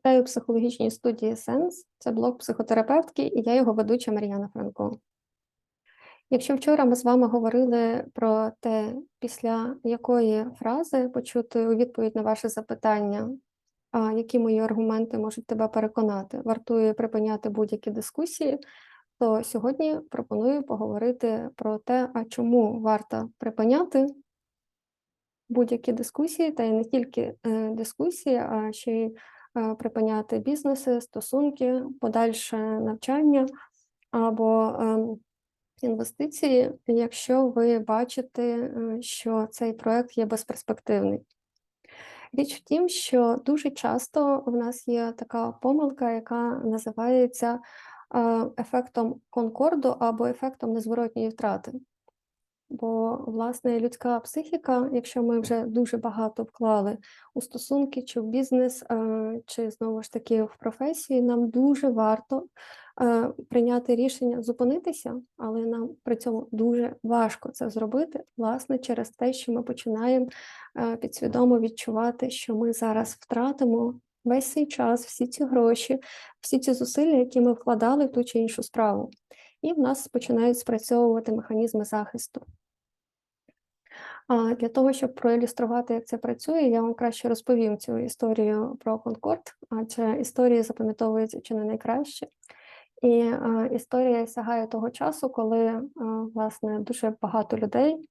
Вітаю у психологічній студії Сенс. Це блог психотерапевтки, і я його ведуча Мар'яна Франко. Якщо вчора ми з вами говорили про те, після якої фрази почути у відповідь на ваше запитання, а які мої аргументи можуть тебе переконати, вартує припиняти будь-які дискусії, то сьогодні пропоную поговорити про те, а чому варто припиняти будь-які дискусії, та й не тільки е, дискусії, а ще й припиняти бізнеси, стосунки, подальше навчання або ем, інвестиції, якщо ви бачите, е, що цей проект є безперспективний. Річ в тім, що дуже часто в нас є така помилка, яка називається е, ефектом конкорду або ефектом незворотньої втрати. Бо, власне, людська психіка, якщо ми вже дуже багато вклали у стосунки чи в бізнес, е, чи знову ж таки в професії, нам дуже варто е, прийняти рішення зупинитися, але нам при цьому дуже важко це зробити, власне, через те, що ми починаємо е, підсвідомо відчувати, що ми зараз втратимо весь цей час, всі ці гроші, всі ці зусилля, які ми вкладали в ту чи іншу справу. І в нас починають спрацьовувати механізми захисту. Для того, щоб проілюструвати, як це працює, я вам краще розповім цю історію про Конкорд, адже історії запам'ятовуються чи не найкраще. І історія сягає того часу, коли власне дуже багато людей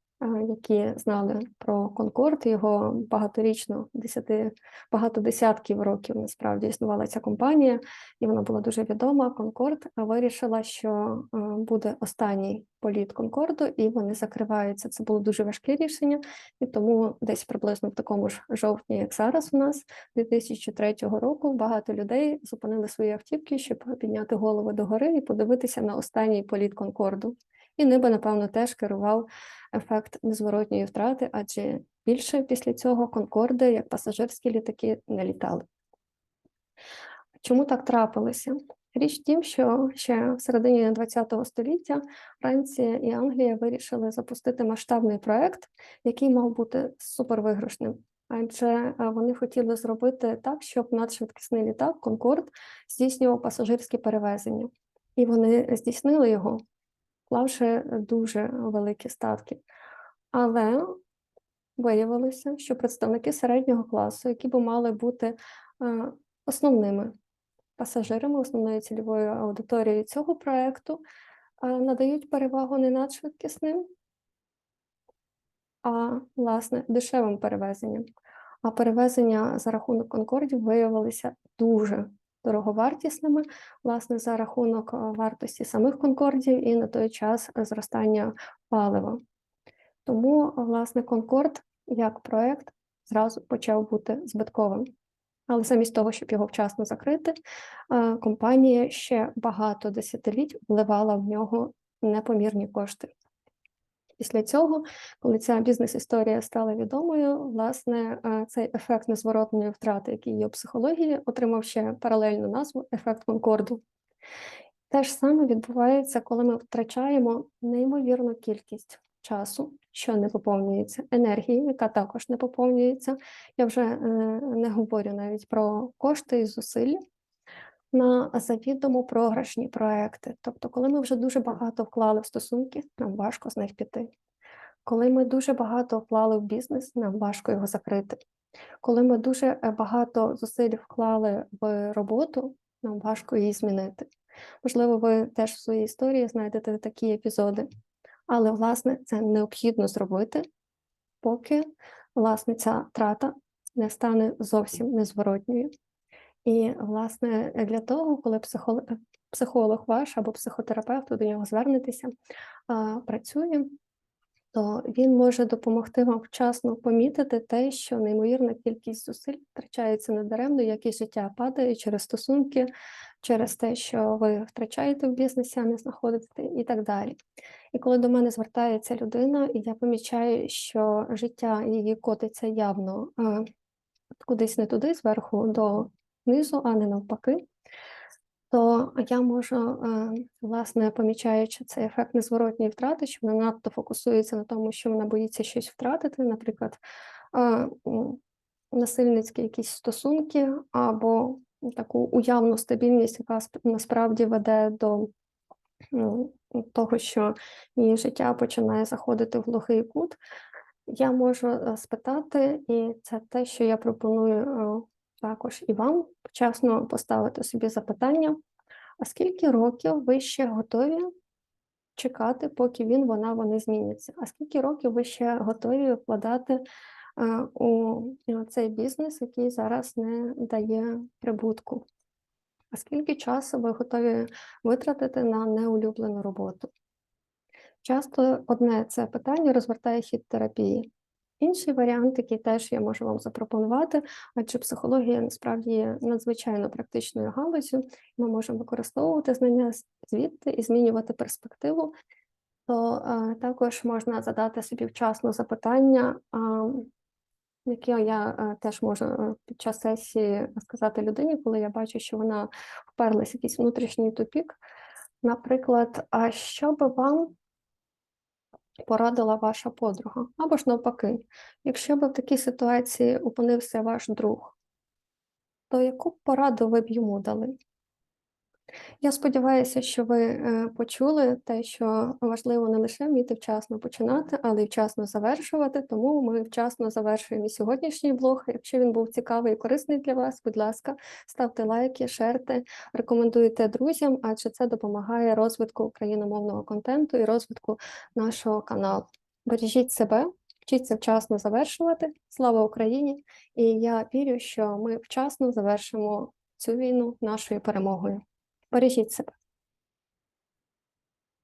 які знали про Конкорд, його багаторічно, десяти, багато десятків років насправді існувала ця компанія, і вона була дуже відома. Конкорд вирішила, що буде останній політ Конкорду, і вони закриваються. Це було дуже важке рішення, і тому десь приблизно в такому ж жовтні, як зараз у нас, 2003 року, багато людей зупинили свої автівки, щоб підняти голову догори і подивитися на останній політ Конкорду. І ними, напевно, теж керував ефект незворотньої втрати, адже більше після цього конкорди, як пасажирські літаки, не літали. Чому так трапилося? Річ в тім, що ще в середині ХХ століття Франція і Англія вирішили запустити масштабний проект, який мав бути супервиграшним. Адже вони хотіли зробити так, щоб надшвидкісний літак Конкорд здійснював пасажирські перевезення, і вони здійснили його вклавши дуже великі статки. Але виявилося, що представники середнього класу, які б мали бути е, основними пасажирами, основною цільовою аудиторією цього проєкту, е, надають перевагу не надшвидкісним, а власне дешевим перевезенням. А перевезення за рахунок конкордів виявилися дуже дороговартісними, власне, за рахунок вартості самих конкордів і на той час зростання палива. Тому, власне, Конкорд як проект зразу почав бути збитковим. Але замість того, щоб його вчасно закрити, компанія ще багато десятиліть вливала в нього непомірні кошти. Після цього, коли ця бізнес-історія стала відомою, власне, е, цей ефект незворотної втрати, який є у психології, отримав ще паралельну назву ефект конкорду. Те ж саме відбувається, коли ми втрачаємо неймовірну кількість часу, що не поповнюється, енергії, яка також не поповнюється. Я вже е, не говорю навіть про кошти і зусилля на завідомо програшні проекти. Тобто, коли ми вже дуже багато вклали в стосунки, нам важко з них піти. Коли ми дуже багато вклали в бізнес, нам важко його закрити. Коли ми дуже е, багато зусиль вклали в роботу, нам важко її змінити. Можливо, ви теж в своїй історії знайдете такі епізоди. Але, власне, це необхідно зробити, поки власне ця трата не стане зовсім незворотньою. І, власне, для того, коли психолог, психолог ваш або психотерапевт, ви до нього звернетеся, працює, то він може допомогти вам вчасно помітити те, що неймовірна кількість зусиль втрачається недаремно, як і життя падає через стосунки, через те, що ви втрачаєте в бізнесі, а не знаходите, і так далі. І коли до мене звертається людина, і я помічаю, що життя її котиться явно кудись не туди, зверху до знизу, а не навпаки, то я можу, е, власне, помічаючи цей ефект незворотньої втрати, що вона надто фокусується на тому, що вона боїться щось втратити, наприклад, насильницькі якісь стосунки, або таку уявну стабільність, яка насправді веде до ну, того, що її життя починає заходити в глухий кут. Я можу е, спитати, і це те, що я пропоную е, також і вам вчасно поставити собі запитання: а скільки років ви ще готові чекати, поки він, вона, вони зміняться? А скільки років ви ще готові вкладати е, у е, цей бізнес, який зараз не дає прибутку? А скільки часу ви готові витратити на неулюблену роботу? Часто одне це питання розвертає хід терапії. Інший варіант, який теж я можу вам запропонувати, адже психологія насправді є надзвичайно практичною галузю, ми можемо використовувати знання звідти і змінювати перспективу, то е, також можна задати собі вчасно запитання, а, яке я е, теж можу е, під час сесії сказати людині, коли я бачу, що вона вперлась в якийсь внутрішній тупік. Наприклад, а що би вам порадила ваша подруга? Або ж навпаки, якщо б в такій ситуації опинився ваш друг, то яку б пораду ви б йому дали? Я сподіваюся, що ви е, почули те, що важливо не лише вміти вчасно починати, але й вчасно завершувати. Тому ми вчасно завершуємо сьогоднішній блог. Якщо він був цікавий і корисний для вас, будь ласка, ставте лайки, шерте, рекомендуйте друзям, адже це допомагає розвитку україномовного контенту і розвитку нашого каналу. Бережіть себе, вчіться вчасно завершувати. Слава Україні! І я вірю, що ми вчасно завершимо цю війну нашою перемогою. Бережіть себе.